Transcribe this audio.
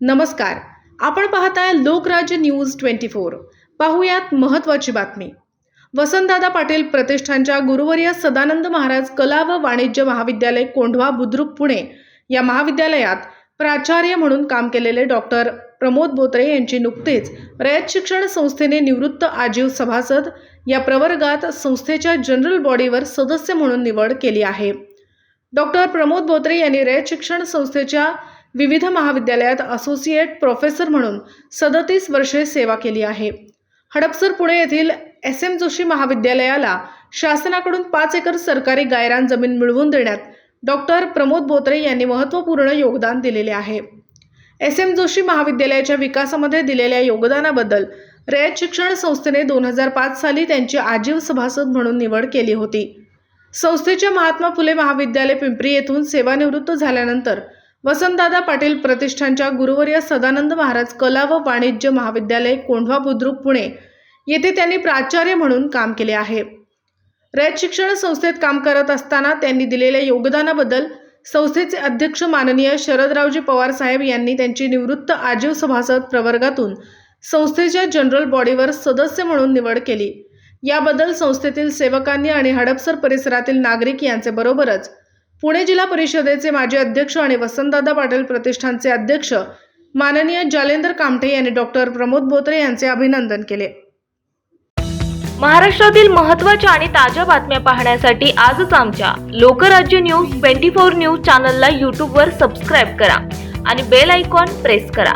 नमस्कार. आपण पाहताय लोकराज्य न्यूज ट्वेंटी फोर. पाहुयात महत्त्वाची बातमी. वसंतदादा पाटील प्रतिष्ठानच्या गुरुवर्य सदानंद महाराज कला व वाणिज्य महाविद्यालय कोंढवा बुद्रुक पुणे या महाविद्यालयात प्राचार्य म्हणून काम केलेले डॉक्टर प्रमोद बोत्रे यांची नुकतेच रयत शिक्षण संस्थेने निवृत्त आजीव सभासद या प्रवर्गात संस्थेच्या जनरल बॉडीवर सदस्य म्हणून निवड केली आहे. डॉक्टर प्रमोद बोत्रे यांनी रयत शिक्षण संस्थेच्या विविध महाविद्यालयात असोसिएट प्रोफेसर म्हणून सदतीस वर्षे सेवा केली आहे. हडपसर पुणे येथील एस एम जोशी महाविद्यालयाला शासनाकडून पाच एकर सरकारी गायरान जमीन मिळवून देण्यात डॉक्टर प्रमोद बोत्रे यांनी महत्त्वपूर्ण योगदान दिलेले आहे. एस एम जोशी महाविद्यालयाच्या विकासामध्ये दिलेल्या योगदानाबद्दल रयत शिक्षण संस्थेने दोन हजार पाच साली त्यांची आजीव सभासद म्हणून निवड केली होती. संस्थेच्या महात्मा फुले महाविद्यालय पिंपरी येथून सेवानिवृत्त झाल्यानंतर वसंतदादा पाटील प्रतिष्ठानच्या गुरुवर्य सदानंद महाराज कला व वाणिज्य महाविद्यालय कोंढवा बुद्रुक पुणे येथे त्यांनी प्राचार्य म्हणून काम केले आहे. रयत शिक्षण संस्थेत काम करत असताना त्यांनी दिलेल्या योगदानाबद्दल संस्थेचे अध्यक्ष माननीय शरदरावजी पवार साहेब यांनी त्यांची निवृत्त आजीव सभासद प्रवर्गातून संस्थेच्या जनरल बॉडीवर सदस्य म्हणून निवड केली. याबद्दल संस्थेतील सेवकांनी आणि हडपसर परिसरातील नागरिक यांचे बरोबरच पुणे जिल्हा परिषदेचे माजी अध्यक्ष आणि वसंतदादा पाटील प्रतिष्ठानचे अध्यक्ष माननीय जालेंद्र कामठे यांनी डॉक्टर प्रमोद बोत्रे यांचे अभिनंदन केले. महाराष्ट्रातील महत्त्वाच्या आणि ताज्या बातम्या पाहण्यासाठी आजच आमच्या Lokrajya news twenty four news चॅनलला यूट्यूबवर सबस्क्राईब करा आणि बेल आयकॉन प्रेस करा.